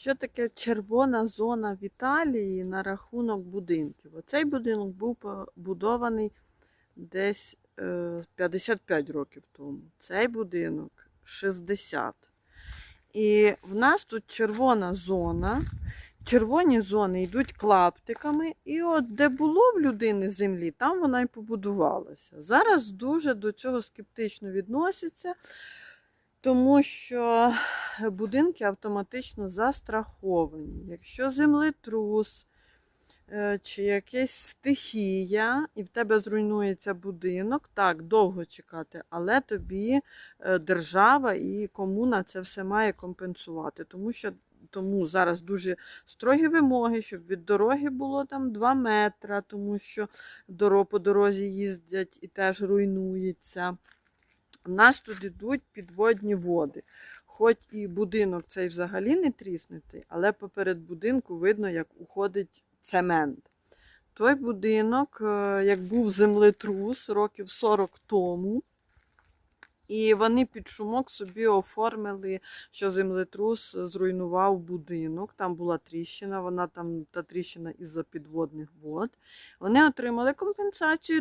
Що таке червона зона в Італії на рахунок будинків? Оцей будинок був побудований десь е, 55 років тому. Цей будинок 60. І в нас тут червона зона. Червоні зони йдуть клаптиками, і от де було в людини землі, там вона і побудувалася. Зараз дуже до цього скептично відносяться, тому що будинки автоматично застраховані. Якщо землетрус е, чи якась стихія, і в тебе зруйнується будинок, так, довго чекати, але тобі е, держава і комуна це все має компенсувати, тому що тому зараз дуже строгі вимоги, щоб від дороги було там 2 метри, тому що доро- по дорозі їздять і теж руйнується. У нас тут йдуть підводні води. Хоч і будинок цей взагалі не тріснутий, але поперед будинку видно, як уходить цемент. Той будинок, е, як був землетрус років 40 тому, і вони під шумок собі оформили, що землетрус зруйнував будинок. Там була тріщина, вона там та тріщина із-за підводних вод. Вони отримали компенсацію,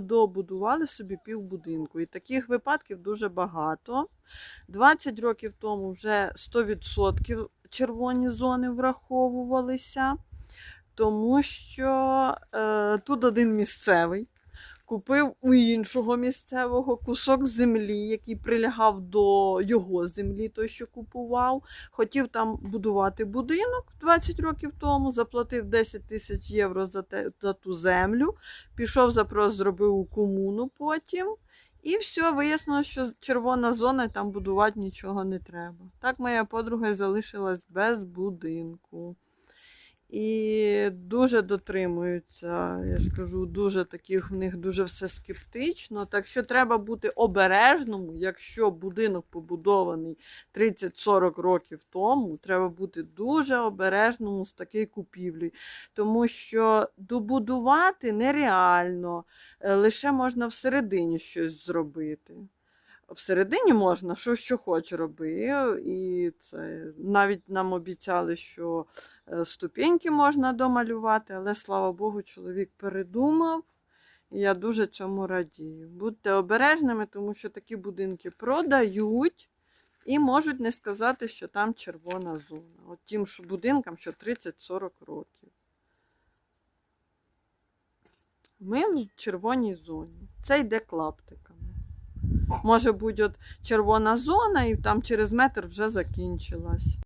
добудували собі півбудинку. І таких випадків дуже багато. 20 років тому вже 100% червоні зони враховувалися, тому що е, тут один місцевий купив у іншого місцевого кусок землі, який прилягав до його землі, той, що купував. Хотів там будувати будинок 20 років тому, заплатив 10 тисяч євро за, те, за ту землю, пішов запрос, зробив у комуну потім. І все, вияснилося, що червона зона там будувати нічого не треба. Так моя подруга залишилась без будинку. І дуже дотримуються, я ж кажу, дуже таких в них дуже все скептично. Так що треба бути обережним, якщо будинок побудований 30-40 років тому, треба бути дуже обережним з такою купівлею, тому що добудувати нереально, е, лише можна всередині щось зробити. Всередині можна що, що хоче роби. І це навіть нам обіцяли, що е, ступеньки можна домалювати, але слава Богу, чоловік передумав. І я дуже цьому радію. Будьте обережними, тому що такі будинки продають і можуть не сказати, що там червона зона. От тим що будинкам, що 30-40 років. Ми в червоній зоні. Це йде клаптиками. Може бути от червона зона, і там через метр вже закінчилась.